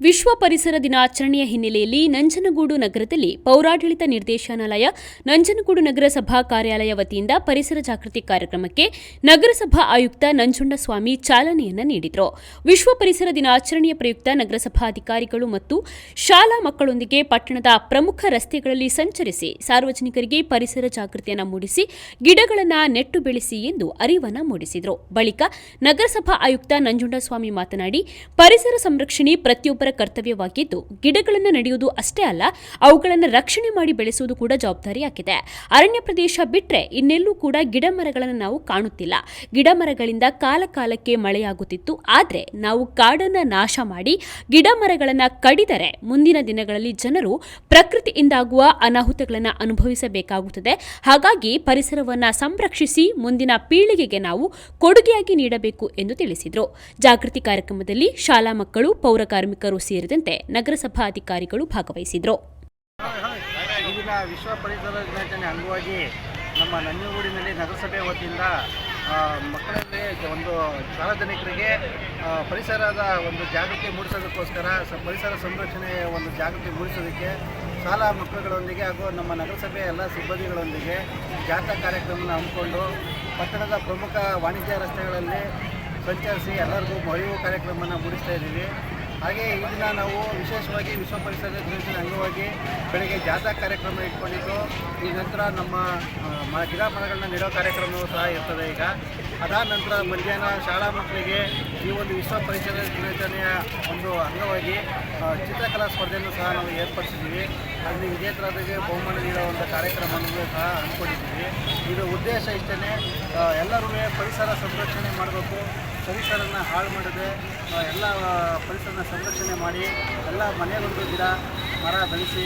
ವಿಶ್ವ ಪರಿಸರ ದಿನಾಚರಣೆಯ ಹಿನ್ನೆಲೆಯಲ್ಲಿ ನಂಜನಗೂಡು ನಗರದಲ್ಲಿ ಪೌರಾಡಳಿತ ನಿರ್ದೇಶನಾಲಯ, ನಂಜನಗೂಡು ನಗರಸಭಾ ಕಾರ್ಯಾಲಯ ವತಿಯಿಂದ ಪರಿಸರ ಜಾಗೃತಿ ಕಾರ್ಯಕ್ರಮಕ್ಕೆ ನಗರಸಭಾ ಆಯುಕ್ತ ನಂಜುಂಡಸ್ವಾಮಿ ಚಾಲನೆಯನ್ನ ನೀಡಿದರು. ವಿಶ್ವ ಪರಿಸರ ದಿನಾಚರಣೆಯ ಪ್ರಯುಕ್ತ ನಗರಸಭಾ ಅಧಿಕಾರಿಗಳು ಮತ್ತು ಶಾಲಾ ಮಕ್ಕಳೊಂದಿಗೆ ಪಟ್ಟಣದ ಪ್ರಮುಖ ರಸ್ತೆಗಳಲ್ಲಿ ಸಂಚರಿಸಿ ಸಾರ್ವಜನಿಕರಿಗೆ ಪರಿಸರ ಜಾಗೃತಿಯನ್ನು ಮೂಡಿಸಿ ಗಿಡಗಳನ್ನು ನೆಟ್ಟು ಬೆಳೆಸಿ ಎಂದು ಅರಿವನ್ನು ಮೂಡಿಸಿದರು. ಬಳಿಕ ನಗರಸಭಾ ಆಯುಕ್ತ ನಂಜುಂಡಸ್ವಾಮಿ ಮಾತನಾಡಿ, ಪರಿಸರ ಸಂರಕ್ಷಣೆ ಪ್ರತಿಯೊಬ್ಬರ ಕರ್ತವ್ಯವಾಗಿದ್ದು, ಗಿಡಗಳನ್ನು ನಡೆಯುವುದು ಅಷ್ಟೇ ಅಲ್ಲ, ಅವುಗಳನ್ನು ರಕ್ಷಣೆ ಮಾಡಿ ಬೆಳೆಸುವುದು ಕೂಡ ಜವಾಬ್ದಾರಿಯಾಗಿದೆ. ಅರಣ್ಯ ಪ್ರದೇಶ ಬಿಟ್ರೆ ಇನ್ನೆಲ್ಲೂ ಕೂಡ ಗಿಡ ಮರಗಳನ್ನು ನಾವು ಕಾಣುತ್ತಿಲ್ಲ. ಗಿಡ ಮರಗಳಿಂದ ಕಾಲ ಮಳೆಯಾಗುತ್ತಿತ್ತು. ಆದರೆ ನಾವು ಕಾಡನ್ನ ನಾಶ ಮಾಡಿ ಗಿಡ ಮರಗಳನ್ನು ಕಡಿದರೆ ಮುಂದಿನ ದಿನಗಳಲ್ಲಿ ಜನರು ಪ್ರಕೃತಿಯಿಂದಾಗುವ ಅನಾಹುತಗಳನ್ನು ಅನುಭವಿಸಬೇಕಾಗುತ್ತದೆ. ಹಾಗಾಗಿ ಪರಿಸರವನ್ನು ಸಂರಕ್ಷಿಸಿ ಮುಂದಿನ ಪೀಳಿಗೆಗೆ ನಾವು ಕೊಡುಗೆಯಾಗಿ ನೀಡಬೇಕು ಎಂದು ತಿಳಿಸಿದರು. ಜಾಗೃತಿ ಕಾರ್ಯಕ್ರಮದಲ್ಲಿ ಶಾಲಾ ಮಕ್ಕಳು, ಪೌರ ಕಾರ್ಮಿಕರು ಸೇರಿದಂತೆ ನಗರಸಭಾ ಅಧಿಕಾರಿಗಳು ಭಾಗವಹಿಸಿದರು. ಈಗಿನ ವಿಶ್ವ ಪರಿಸರ ದಿನಾಚರಣೆ ಅಂಗವಾಗಿ ನಮ್ಮ ನಂಜನಗೂಡಿನಲ್ಲಿ ನಗರಸಭೆ ವತಿಯಿಂದ ಮಕ್ಕಳಲ್ಲಿ ಒಂದು ಸಾರ್ವಜನಿಕರಿಗೆ ಪರಿಸರದ ಒಂದು ಜಾಗೃತಿ ಮೂಡಿಸೋದಕ್ಕೋಸ್ಕರ ಪರಿಸರ ಸಂರಕ್ಷಣೆಯ ಒಂದು ಜಾಗೃತಿ ಮೂಡಿಸೋದಕ್ಕೆ ಶಾಲಾ ಮಕ್ಕಳುಗಳೊಂದಿಗೆ ಹಾಗೂ ನಮ್ಮ ನಗರಸಭೆ ಎಲ್ಲ ಸಿಬ್ಬಂದಿಗಳೊಂದಿಗೆ ಜಾಥಾ ಕಾರ್ಯಕ್ರಮನ ಹಮ್ಮಿಕೊಂಡು, ಪಟ್ಟಣದ ಪ್ರಮುಖ ವಾಣಿಜ್ಯ ರಸ್ತೆಗಳಲ್ಲಿ ಸಂಚರಿಸಿ ಎಲ್ಲರಿಗೂ ಅರಿವು ಕಾರ್ಯಕ್ರಮವನ್ನು ಮೂಡಿಸ್ತಾ ಇದ್ದೀವಿ. ಹಾಗೆ ಈ ದಿನ ನಾವು ವಿಶೇಷವಾಗಿ ವಿಶ್ವ ಪರಿಸರ ದಿನಾಚರಣೆ ಅಂಗವಾಗಿ ಬೆಳಗ್ಗೆ ಜಾಥಾ ಕಾರ್ಯಕ್ರಮ ಇಟ್ಕೊಂಡಿದ್ದು. ಈ ನಂತರ ನಮ್ಮ ಗಿಡ ಮರಗಳನ್ನ ನೆಡೋ ಕಾರ್ಯಕ್ರಮವೂ ಸಹ ಇರ್ತದೆ ಈಗ. ಅದಾದ ನಂತರ ಮಧ್ಯಾಹ್ನ ಶಾಲಾ ಮಕ್ಕಳಿಗೆ ಈ ಒಂದು ವಿಶ್ವ ಪರಿಸರ ದಿನಾಚರಣೆಯ ಒಂದು ಅಂಗವಾಗಿ ಚಿತ್ರಕಲಾ ಸ್ಪರ್ಧೆಯನ್ನು ಸಹ ನಾವು ಏರ್ಪಡಿಸಿದ್ದೀವಿ. ಅಲ್ಲಿ ವಿಜೇತರಾದಿಗೆ ಬಹುಮಾನ ನೀಡೋ ಒಂದು ಕಾರ್ಯಕ್ರಮವನ್ನು ಸಹ ಅಂದ್ಕೊಂಡಿದ್ದೀವಿ ಇದು ಉದ್ದೇಶ ಇಷ್ಟೇ ಎಲ್ಲರೂ ಪರಿಸರ ಸಂರಕ್ಷಣೆ ಮಾಡಬೇಕು. ಪರಿಸರನ ಹಾಳು ಮಾಡದೆ ಎಲ್ಲ ಪರಿಸರನ ಸಂರಕ್ಷಣೆ ಮಾಡಿ, ಎಲ್ಲ ಮನೆಗೊಂದು ಗಿಡ, ಮರ ಬೆಳೆಸಿ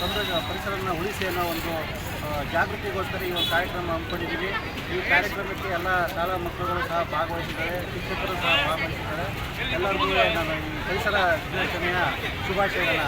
ಸಂರಕ್ಷ ಸಂರ ಪರಿಸರನ ಉಳಿಸಿ ಅನ್ನೋ ಒಂದು ಜಾಗೃತಿಗೋಸ್ಕರ ಈ ಒಂದು ಕಾರ್ಯಕ್ರಮ ಹಮ್ಮಿಕೊಂಡಿದ್ದೀವಿ. ಈ ಕಾರ್ಯಕ್ರಮಕ್ಕೆ ಎಲ್ಲ ಶಾಲಾ ಮಕ್ಕಳುಗಳು ಸಹ ಭಾಗವಹಿಸಿದ್ದಾರೆ, ಶಿಕ್ಷಕರು ಸಹ ಭಾಗವಹಿಸಿದ್ದಾರೆ. ಎಲ್ಲರಿಗೂ ನಾನು ಈ ಪರಿಸರ ದಿನಾಚರಣೆಯ ಶುಭಾಶಯಗಳನ್ನ